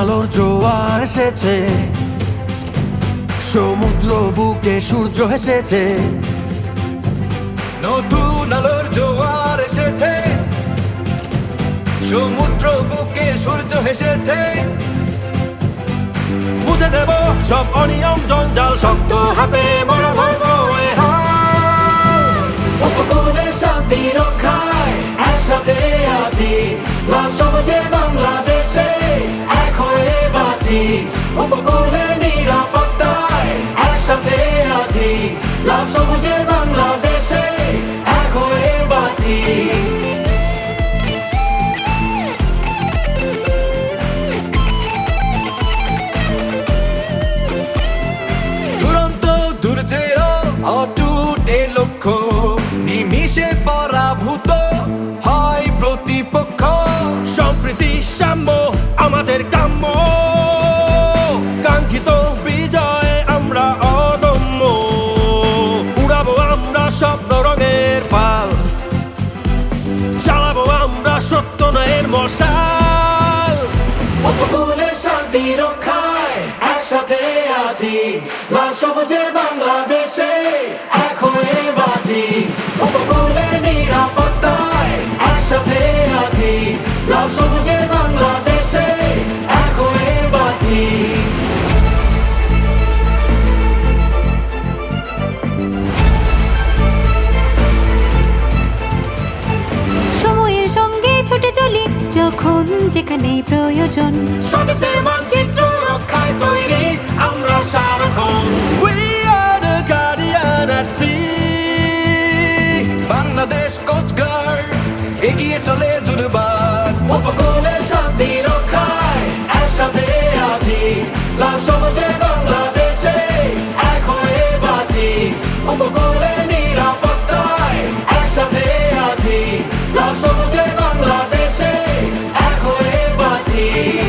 আলোর জোয়ার এসেছে। সমুদ্র বুকে সূর্য হেসেছে নতুন আলোর জোয়ার এসেছে। সমুদ্র বুকে সূর্য হেসেছে বুঝে দেব সব অনিয়ম, জঞ্জাল, শক্ত হাতে মনে ধরবো অটুট এ লক্ষ্য, নিমিষে পরাভূত হয় প্রতিপক্ষ। সম্প্রীতি সাম্য, আমাদের কাম্য। কাঙ্ক্ষিত বিজয় আমরা অদম্য। উড়াবো আমরা স্বপ্ন রঙের পাল। চালাবো আমরা সত্য নয়ের মশাল। উপকূলের শান্তি রক্ষায় একসাথে আছি। বাংলাদেশে হয়ে বাঁচি উপকূলের নিরাপত্তায় একসাথে আছি। লাল সবুজে বাংলাদেশে এক হয়ে বাঁচি সময়ের সঙ্গে ছুটে চলি যখন যেখানে প্রয়োজন। স্বদেশের মানচিত্র see.